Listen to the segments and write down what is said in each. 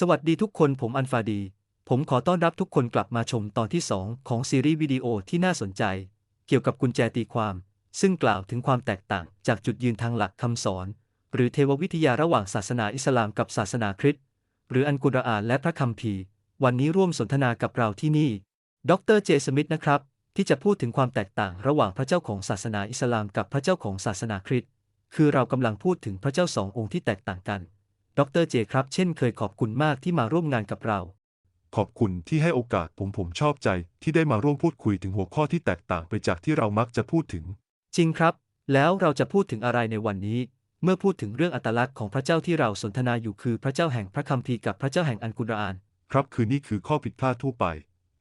สวัสดีทุกคนผมอันฟาดี ผมขอต้อนรับทุกคนกลับมาชมตอนที่ 2 ของซีรีส์วิดีโอที่น่าสนใจ เกี่ยวกับกุญแจตีความ ซึ่งกล่าวถึงความแตกต่างจากจุดยืนทางหลักคำสอน หรือเทววิทยาระหว่างศาสนาอิสลามกับศาสนาคริสต์หรืออันกุรอานและพระคัมภีร์ วันนี้ร่วมสนทนากับเราที่นี่ ดรเจสมิธนะครับ ที่จะพูดถึงความแตกต่างระหว่างพระเจ้าของศาสนาอิสลามกับพระเจ้าของศาสนาคริสต์คือเรากำลังพูดถึงพระเจ้าสององค์ที่แตกต่างกัน ดรเจครับ เช่นเคยขอบคุณมากที่มาร่วมงานกับเรา ขอบคุณที่ให้โอกาสผมผมชอบใจที่ได้มาร่วมพูดคุยถึงหัวข้อที่แตกต่างไปจากที่เรามักจะพูดถึง จริงครับ แล้วเราจะพูดถึงอะไรในวันนี้ เมื่อพูดถึงเรื่องอัตลักษณ์ของพระเจ้าที่เราสนทนาอยู่คือพระเจ้าแห่งพระคัมภีร์กับพระเจ้าแห่งอันกุรอาน ครับคือนี่คือข้อผิดพลาดทั่วไป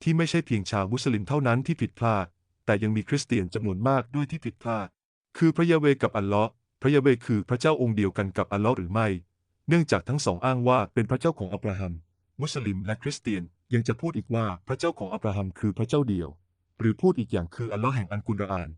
ที่ไม่ใช่เพียงชาวมุสลิมเท่านั้นที่ผิดพลาด แต่ยังมีคริสเตียนจำนวนมากด้วยที่ผิดพลาด คือพระยาเวห์กับอัลเลาะห์พระยาเวห์คือพระเจ้าองค์เดียวกันกับอัลเลาะห์หรือไม่ เนื่องจากทั้งสองอ้างว่าเป็นพระเจ้าของอับราฮัม มุสลิมและคริสเตียนยังจะพูดอีกว่าพระเจ้าของอับราฮัมคือพระเจ้าเดียว หรือพูดอีกอย่างคืออัลลาะห์แห่งอันกุรอาน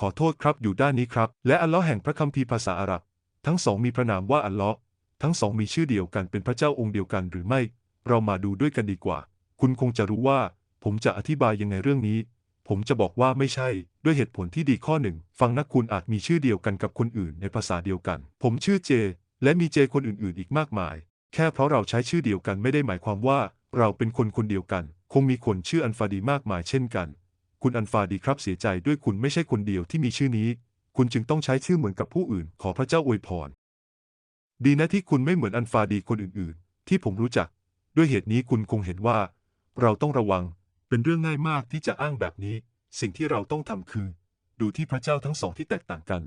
ขอโทษครับอยู่ด้านนี้ครับ และอัลลาะห์แห่งพระคัมภีร์ภาษาอาหรับ ทั้งสองมีพระนามว่าอัลลาะห์ทั้งสองมีชื่อเดียวกันเป็นพระเจ้าองค์เดียวกันหรือไม่ เรามาดูด้วยกันดีกว่า คุณคงจะรู้ว่า ผมจะอธิบายยังไงเรื่องนี้ ผมจะบอกว่าไม่ใช่ ด้วยเหตุผลที่ดีข้อหนึ่ง ฟังนะคุณอาจมีชื่อเดียวกันกับคนอื่นในภาษาเดียวกัน ผมชื่อเจ และมีเจคนอื่นๆ อีกมากมาย แค่เพราะเราใช้ชื่อเดียวกันไม่ได้หมายความว่า เราเป็นคนคนเดียวกัน คงมีคนชื่ออันฟาดีมากมายเช่นกัน คุณอันฟาดีครับเสียใจด้วยคุณไม่ใช่คนเดียวที่มีชื่อนี้ คุณจึงต้องใช้ชื่อเหมือนกับผู้อื่น ขอพระเจ้าอวยพร ดีนะที่คุณไม่เหมือนอันฟาดีคนอื่นๆ ที่ผมรู้จัก ด้วยเหตุนี้คุณคงเห็นว่า เราต้องระวัง เป็นเรื่องง่ายมากที่จะอ้างแบบนี้ สิ่งที่เราต้องทำคือ ดูที่พระเจ้าทั้งสองที่แตกต่างกัน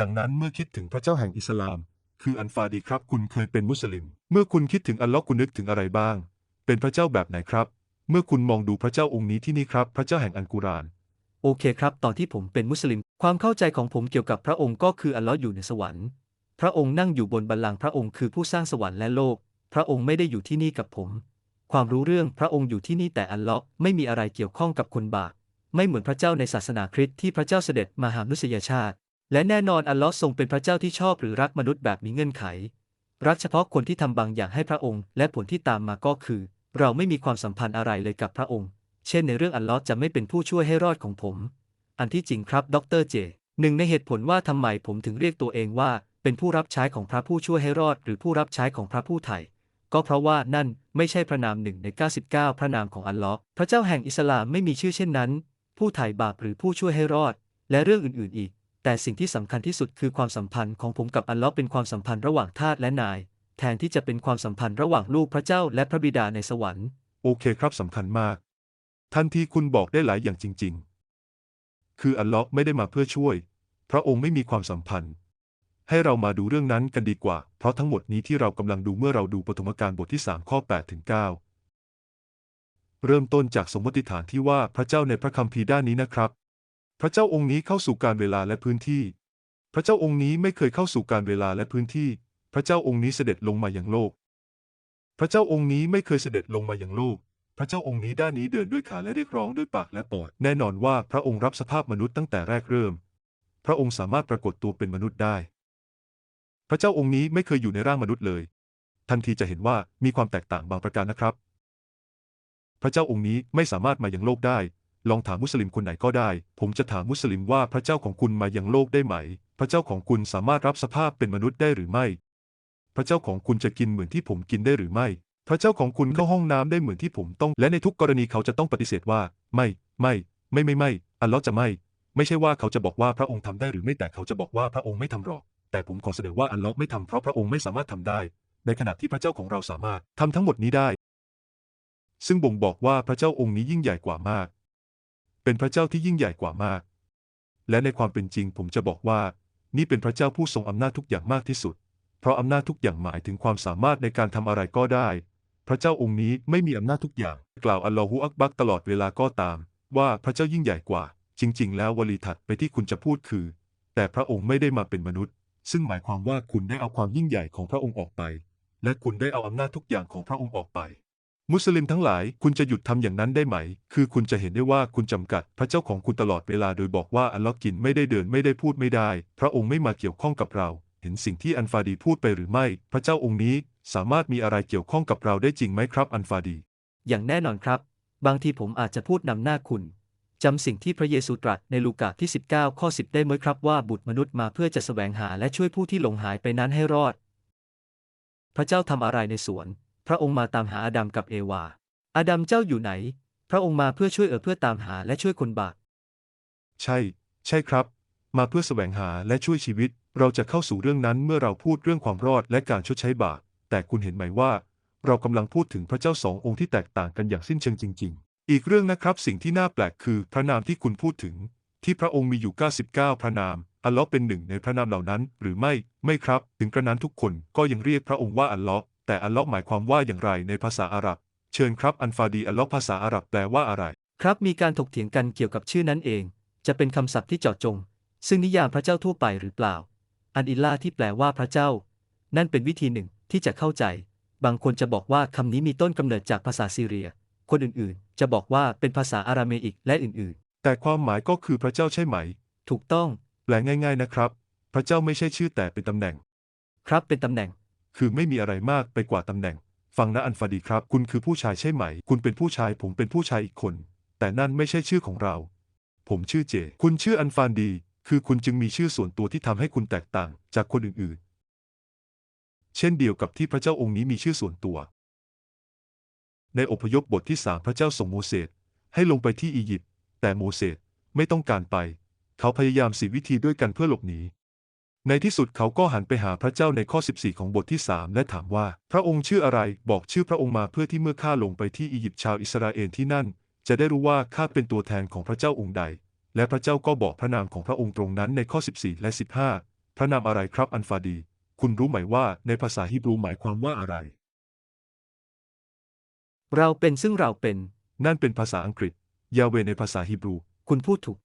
ดังนั้นเมื่อคิดถึงพระเจ้าแห่งอิสลาม คืออันฟาดีครับคุณเคยเป็นมุสลิม เมื่อคุณคิดถึงอัลลอฮ์คุณนึกถึงอะไรบ้าง เป็นพระเจ้าแบบไหนครับ เมื่อคุณมองดูพระเจ้าองค์นี้ที่นี่ครับ พระเจ้าแห่งอันกุรอานโอเคครับ ตอนที่ผมเป็นมุสลิม ความเข้าใจของผมเกี่ยวกับพระองค์ก็คืออัลลอฮ์อยู่ในสวรรค์ พระองค์นั่งอยู่บนบัลลังก์พระองค์คือผู้สร้างสวรรค์และโลก พระองค์ไม่ได้อยู่ที่นี่กับผม ความรู้เรื่องพระองค์อยู่ที่นี่แต่อัลลาะห์ไม่มีอะไรเกี่ยวข้องกับคนบาป ไม่เหมือนพระเจ้าในศาสนาคริสต์ที่พระเจ้าเสด็จมาหามนุษยชาติ และแน่นอนอัลลาะห์ทรงเป็นพระเจ้าที่ชอบหรือรักมนุษย์แบบมีเงื่อนไข รักเฉพาะคนที่ทำบางอย่างให้พระองค์ และผลที่ตามมาก็คือ เราไม่มีความสัมพันธ์อะไรเลยกับพระองค์ เช่นในเรื่องอัลลาะห์จะไม่เป็นผู้ช่วยให้รอดของผม อันที่จริงครับ ดรเจ หนึ่งในเหตุผลว่าทำไมผมถึงเรียกตัวเองว่า เป็นผู้รับใช้ของพระผู้ช่วยให้รอด หรือผู้รับใช้ของพระผู้ไถ่ก็เพราะว่านั่นไม่ใช่พระนามหนึ่งใน 99 พระนามของอัลลาะห์พระเจ้าแห่งอิสลามไม่มีชื่อเช่นนั้น ผู้ไถ่บาปหรือผู้ช่วยให้รอด และเรื่องอื่นๆอีก แต่สิ่งที่สำคัญที่สุดคือความสัมพันธ์ของผมกับอัลลาะห์เป็นความสัมพันธ์ระหว่างทาสและนาย แทนที่จะเป็นความสัมพันธ์ระหว่างลูกพระเจ้าและพระบิดาในสวรรค์ โอเคครับสำคัญมาก ทันทีคุณบอกได้หลายอย่างจริง ๆ คืออัลลาะห์ไม่ได้มาเพื่อช่วย พระองค์ไม่มีความสัมพันธ์ ให้เรามาดูเรื่องนั้นกันดีกว่า เพราะทั้งหมดนี้ที่เรากำลังดูเมื่อเราดูปฐมกาลบทที่3ข้อ8ถึง9 เริ่มต้นจากสมมติฐานที่ว่าพระเจ้าในพระคัมภีร์ด้านนี้นะครับ พระเจ้าองค์นี้เข้าสู่การเวลาและพื้นที่ พระเจ้าองค์นี้ไม่เคยเข้าสู่การเวลาและพื้นที่ พระเจ้าองค์นี้เสด็จลงมาอย่างโลก พระเจ้าองค์นี้ไม่เคยเสด็จลงมาอย่างโลก พระเจ้าองค์นี้ด้านนี้เดินด้วยขาและเรียกร้องด้วยปากและปอด แน่นอนว่าพระองค์รับสภาพมนุษย์ตั้งแต่แรกเริ่ม พระองค์สามารถปรากฏตัวเป็นมนุษย์ได้ พระเจ้าองค์นี้ไม่เคยอยู่ในร่างมนุษย์เลย ทันทีจะเห็นว่ามีความแตกต่างบางประการนะครับ พระเจ้าองค์นี้ไม่สามารถมายังโลกได้ ลองถามมุสลิมคนไหนก็ได้ ผมจะถามมุสลิมว่าพระเจ้าของคุณมายังโลกได้ไหม พระเจ้าของคุณสามารถรับสภาพเป็นมนุษย์ได้หรือไม่ พระเจ้าของคุณจะกินเหมือนที่ผมกินได้หรือไม่ พระเจ้าของคุณเข้าห้องน้ำได้เหมือนที่ผมต้อง และในทุกกรณีเขาจะต้องปฏิเสธว่า ไม่ ไม่ ไม่ไม่ไม่อัลลอฮ์จะไม่ ไม่ใช่ว่าเขาจะบอกว่าพระองค์ทำได้หรือไม่แต่เขาจะบอกว่าพระองค์ไม่ทำหรอก แต่ผมขอเสนอว่าอัลลอฮ์ไม่ทำเพราะพระองค์ไม่สามารถทำได้ ในขณะที่พระเจ้าของเราสามารถทำทั้งหมดนี้ได้ ซึ่งบ่งบอกว่าพระเจ้าองค์นี้ยิ่งใหญ่กว่ามาก เป็นพระเจ้าที่ยิ่งใหญ่กว่ามาก และในความเป็นจริงผมจะบอกว่า นี่เป็นพระเจ้าผู้ทรงอำนาจทุกอย่างมากที่สุด เพราะอำนาจทุกอย่างหมายถึงความสามารถในการทำอะไรก็ได้ พระเจ้าองค์นี้ไม่มีอำนาจทุกอย่าง กล่าวอัลลอฮฺอักบักตลอดเวลาก็ตาม ว่าพระเจ้ายิ่งใหญ่กว่า จริง ๆ แล้ววลีถัดไปที่คุณจะพูดคือ แต่พระองค์ไม่ได้มาเป็นมนุษย์ ซึ่งหมายความว่าคุณได้เอาความยิ่งใหญ่ของพระองค์ออกไป และคุณได้เอาอำนาจทุกอย่างของพระองค์ออกไป มุสลิมทั้งหลายคุณจะหยุดทำอย่างนั้นได้ไหม คือคุณจะเห็นได้ว่าคุณจำกัดพระเจ้าของคุณตลอดเวลาโดยบอกว่าอัลลอฮ์กินไม่ได้เดินไม่ได้พูดไม่ได้ พระองค์ไม่มาเกี่ยวข้องกับเรา เห็นสิ่งที่อันฟาดีพูดไปหรือไม่ พระเจ้าองค์นี้สามารถมีอะไรเกี่ยวข้องกับเราได้จริงไหมครับ อันฟาดี อย่างแน่นอนครับ บางทีผมอาจจะพูดนำหน้าคุณจำสิ่งที่พระเยซูตรัสในลูกาที่ 19 ข้อ 10 ได้ไหมครับว่าบุตรมนุษย์มาเพื่อจะแสวงหาและช่วยผู้ที่หลงหายไปนั้นให้รอด พระเจ้าทำอะไรในสวน พระองค์มาตามหาอาดัมกับเอวา อาดัมเจ้าอยู่ไหน พระองค์มาเพื่อช่วยเออเพื่อตามหาและช่วยคนบาป ใช่ ใช่ครับ มาเพื่อแสวงหาและช่วยชีวิต เราจะเข้าสู่เรื่องนั้นเมื่อเราพูดเรื่องความรอดและการชดใช้บาป แต่คุณเห็นไหมว่า เรากำลังพูดถึงพระเจ้าสององค์ที่แตกต่างกันอย่างสิ้นเชิงจริง ๆ อีกเรื่องนะครับสิ่งที่น่าแปลกคือพระนามที่คุณพูดถึง ที่พระองค์มีอยู่ 99 พระนาม อัลเลอฮ์เป็นหนึ่งในพระนามเหล่านั้น หรือไม่ ไม่ครับ ถึงกระนั้นทุกคนก็ยังเรียกพระองค์ว่าอัลเลอฮ์ แต่อัลเลอฮ์หมายความว่าอย่างไรในภาษาอาหรับ เชิญครับอันฟาดีอัลเลอฮ์ภาษาอาหรับแปลว่าอะไร ครับมีการถกเถียงกันเกี่ยวกับชื่อนั้นเอง จะเป็นคำศัพท์ที่เจาะจง ซึ่งนิยามพระเจ้าทั่วไปหรือเปล่า อันอิลลาห์ที่แปลว่าพระเจ้า นั่นเป็นวิธีหนึ่งที่จะเข้าใจ บางคนจะบอกว่าคำนี้มีต้นกำเนิดจากภาษาซีเรีย คนอื่นๆ จะบอกว่าเป็นภาษาอาราเมอิกและอื่นแต่ความหมายก็คือพระเจ้าใช่ไหมๆถูกต้อง แปลง่าย ๆนะครับ พระเจ้าไม่ใช่ชื่อแต่เป็นตำแหน่ง ครับเป็นตำแหน่ง คือไม่มีอะไรมากไปกว่าตำแหน่ง ฟังนะอันฟาดีครับ คุณคือผู้ชายใช่ไหม คุณเป็นผู้ชายผมเป็นผู้ชายอีกคน แต่นั่นไม่ใช่ชื่อของเรา ผมชื่อเจ คุณชื่ออันฟานดี คือคุณจึงมีชื่อส่วนตัวที่ทำให้คุณแตกต่างจากคนอื่นๆ เช่นเดียวกับที่พระเจ้าองค์นี้มีชื่อส่วนตัว ในอพยพบทที่สามพระเจ้าส่งโมเสสให้ลงไปที่อียิปต์แต่โมเสสไม่ต้องการไป เขาพยายามสีวิธีด้วยกันเพื่อหลบหนี ในที่สุดเขาก็หันไปหาพระเจ้าในข้อ 14 ของบทที่ 3 และถามว่า พระองค์ชื่ออะไร บอกชื่อพระองค์มาเพื่อที่เมื่อข้าลงไปที่อียิปต์ชาวอิสราเอลที่นั่น จะได้รู้ว่าข้าเป็นตัวแทนของพระเจ้าองค์ใด และพระเจ้าก็บอกพระนามของพระองค์ตรงนั้นในข้อ 14 และ 15 พระนามอะไรครับอันฟาดี คุณรู้ไหมว่าในภาษาฮีบรูหมายความว่าอะไร เราเป็นซึ่งเราเป็น นั่นเป็นภาษาอังกฤษ ยาเวในภาษาฮีบรู คุณพูดถูก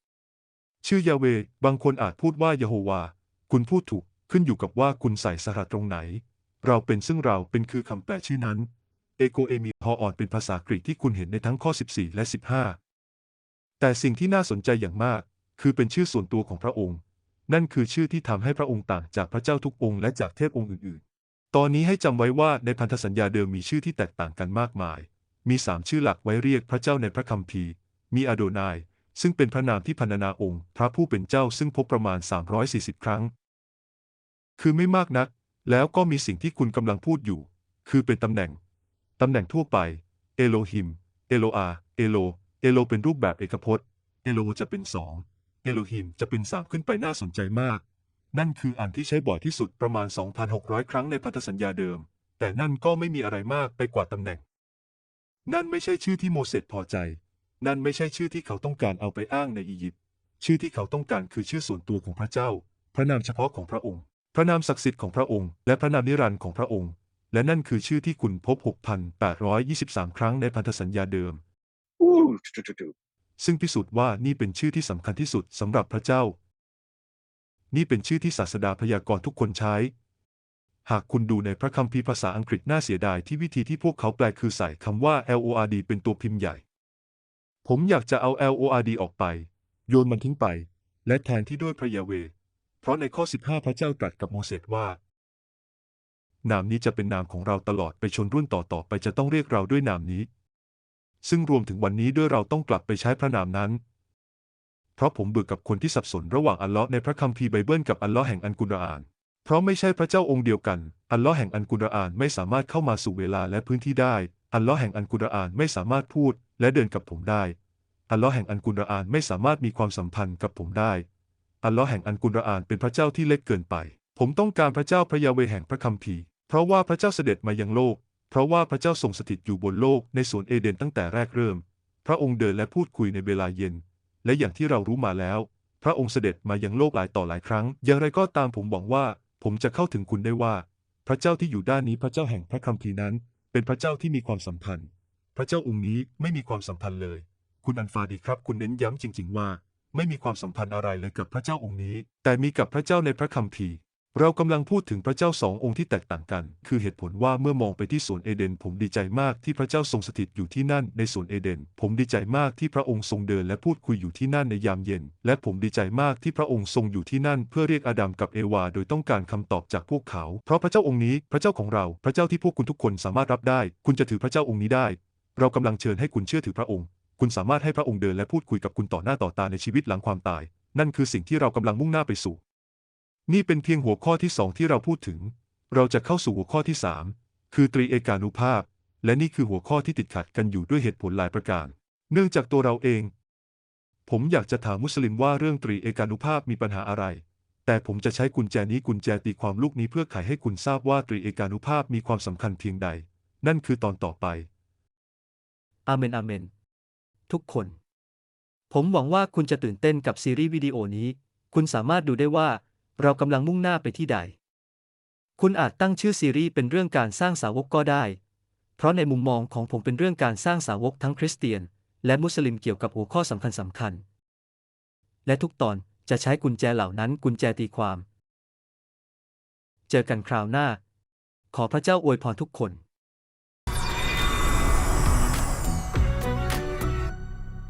ชื่อยาเว บางคนอาจพูดว่ายะโฮวา คุณพูดถูกขึ้นอยู่กับว่าคุณใส่สระตรงไหน เราเป็นซึ่งเราเป็นคือคำแปลชื่อนั้นเอโกเอมีพออ่อนเป็นภาษากรีกที่คุณเห็นในทั้งข้อ 14 และ 15 แต่สิ่งที่น่าสนใจอย่างมาก คือเป็นชื่อส่วนตัวของพระองค์ นั่นคือชื่อที่ทำให้พระองค์ต่างจากพระเจ้าทุกองค์และจากเทพองค์อื่นๆ ตอนนี้ให้จำไว้ว่าในพันธสัญญาเดิมมีชื่อที่แตกต่างกันมากมาย มีสามชื่อหลักไว้เรียกพระเจ้าในพระคัมภีร์ มีอาโดนาย ซึ่งเป็นพระนามที่พรรณนาองค์ พระผู้เป็นเจ้าซึ่งพบประมาณ 340 ครั้ง คือไม่มากนัก แล้วก็มีสิ่งที่คุณกำลังพูดอยู่ คือเป็นตำแหน่ง ตำแหน่งทั่วไป เอโลฮิม เอโลอา เอโล เอโลเป็นรูปแบบเอกพจน์ เอโลจะเป็นสอง เอโลฮิมจะเป็นสามขึ้นไปน่าสนใจมาก นั่นคืออันที่ใช้บ่อยที่สุดประมาณ 2,600 ครั้งในพันธสัญญาเดิม แต่นั่นก็ไม่มีอะไรมากไปกว่าตำแหน่ง นั่นไม่ใช่ชื่อที่โมเสสพอใจ นั่นไม่ใช่ชื่อที่เขาต้องการเอาไปอ้างในอียิปต์ ชื่อที่เขาต้องการคือชื่อส่วนตัวของพระเจ้า พระนามเฉพาะของพระองค์ พระนามศักดิ์สิทธิ์ของพระองค์ และพระนามนิรันดร์ของพระองค์ และนั่นคือชื่อที่คุณพบ 6,823 ครั้งในพันธสัญญาเดิม ซึ่งพิสูจน์ว่านี่เป็นชื่อที่สำคัญที่สุดสำหรับพระเจ้า นี่เป็นชื่อที่ศาสดาพยากรณ์ทุกคนใช้หากคุณดูในพระคัมภีร์ภาษาอังกฤษน่าเสียดายที่วิธีที่พวกเขาแปลคือใส่คำว่า LORD เป็นตัวพิมพ์ใหญ่ ผมอยากจะเอา LORD ออกไป โยนมันทิ้งไป และแทนที่ด้วยพระยาเว เพราะในข้อ 15 พระเจ้าตรัสกับโมเสสว่า นามนี้จะเป็นนามของเราตลอดไปชนรุ่นต่อๆไปจะต้องเรียกเราด้วยนามนี้ ซึ่งรวมถึงวันนี้ด้วยเราต้องกลับไปใช้พระนามนั้น เพราะผมเบื่อกับคนที่สับสนระหว่างอัลเลาะห์ในพระคัมภีร์ไบเบิลกับอัลเลาะห์แห่งอันกุรอาน เพราะไม่ใช่พระเจ้าองค์เดียวกัน อัลเลาะห์แห่งอันกุรอานไม่สามารถเข้ามาสู่เวลาและพื้นที่ได้ อัลเลาะห์แห่งอันกุรอานไม่สามารถพูด และเดินกับผมได้ อัลลาะห์แห่งอันกุรอานไม่สามารถมีความสัมพันธ์กับผมได้ อัลลาะห์แห่งอันกุรอานเป็นพระเจ้าที่เล็กเกินไป ผมต้องการพระเจ้าพระยาเวแห่งพระคัมภีร์ เพราะว่าพระเจ้าเสด็จมายังโลก เพราะว่าพระเจ้าทรงสถิตอยู่บนโลกในสวนเอเดนตั้งแต่แรกเริ่ม พระองค์เดินและพูดคุยในเวลาเย็น และอย่างที่เรารู้มาแล้ว พระองค์เสด็จมายังโลกหลายต่อหลายครั้ง อย่างไรก็ตามผมหวังว่า ผมจะเข้าถึงคุณได้ว่า พระเจ้าที่อยู่ด้านนี้พระเจ้าแห่งพระคัมภีร์นั้น เป็นพระเจ้าที่มีความสัมพันธ์ พระเจ้าองค์นี้ไม่มีความสัมพันธ์เลย คุณอันฟาดีครับ คุณเน้นย้ำจริง ๆ ว่า ไม่มีความสัมพันธ์อะไรเลยกับพระเจ้าองค์นี้ แต่มีกับพระเจ้าในพระคัมภีร์เรากำลังพูดถึงพระเจ้าสององค์ที่แตกต่างกัน คือเหตุผลว่าเมื่อมองไปที่สวนเอเดน ผมดีใจมากที่พระเจ้าทรงสถิตอยู่ที่นั่นในสวนเอเดน ผมดีใจมากที่พระองค์ทรงเดินและพูดคุยอยู่ที่นั่นในยามเย็น และผมดีใจมากที่พระองค์ทรงอยู่ที่นั่น เพื่อเรียกอาดัมกับเอวา โดยต้องการคำตอบจากพวกเขา เพราะพระเจ้าองค์นี้ พระเจ้าของเรา พระเจ้าที่พวกคุณทุกคนสามารถรับได้ คุณจะถือพระเจ้าองค์นี้ได้ เรากำลังเชิญให้คุณเชื่อถือพระองค์ คุณสามารถให้พระองค์เดินและพูดคุยกับคุณต่อหน้าต่อตาในชีวิตหลังความตาย นั่นคือสิ่งที่เรากำลังมุ่งหน้าไปสู่ นี่เป็นเพียงหัวข้อที่สองที่เราพูดถึง เราจะเข้าสู่หัวข้อที่สามคือตรีเอกานุภาพ และนี่คือหัวข้อที่ติดขัดกันอยู่ด้วยเหตุผลหลายประการ เนื่องจากตัวเราเอง ผมอยากจะถามมุสลิมว่าเรื่องตรีเอกานุภาพมีปัญหาอะไร แต่ผมจะใช้กุญแจนี้กุญแจตีความลูกนี้เพื่อไขให้คุณทราบว่าตรีเอกานุภาพมีความสำคัญเพียงใด นั่นคือตอนต่อไป อาเมนอาเมน ทุกคน ผมหวังว่าคุณจะตื่นเต้นกับซีรีส์วิดีโอนี้ คุณสามารถดูได้ว่า เรากำลังมุ่งหน้าไปที่ใด คุณอาจตั้งชื่อซีรีส์เป็นเรื่องการสร้างสาวกก็ได้ เพราะในมุมมองของผมเป็นเรื่องการสร้างสาวกทั้งคริสเตียน และมุสลิมเกี่ยวกับหัวข้อสำคัญสำคัญ และทุกตอนจะใช้กุญแจเหล่านั้นกุญแจตีความ เจอกันคราวหน้า ขอพระเจ้าอวยพรทุกคน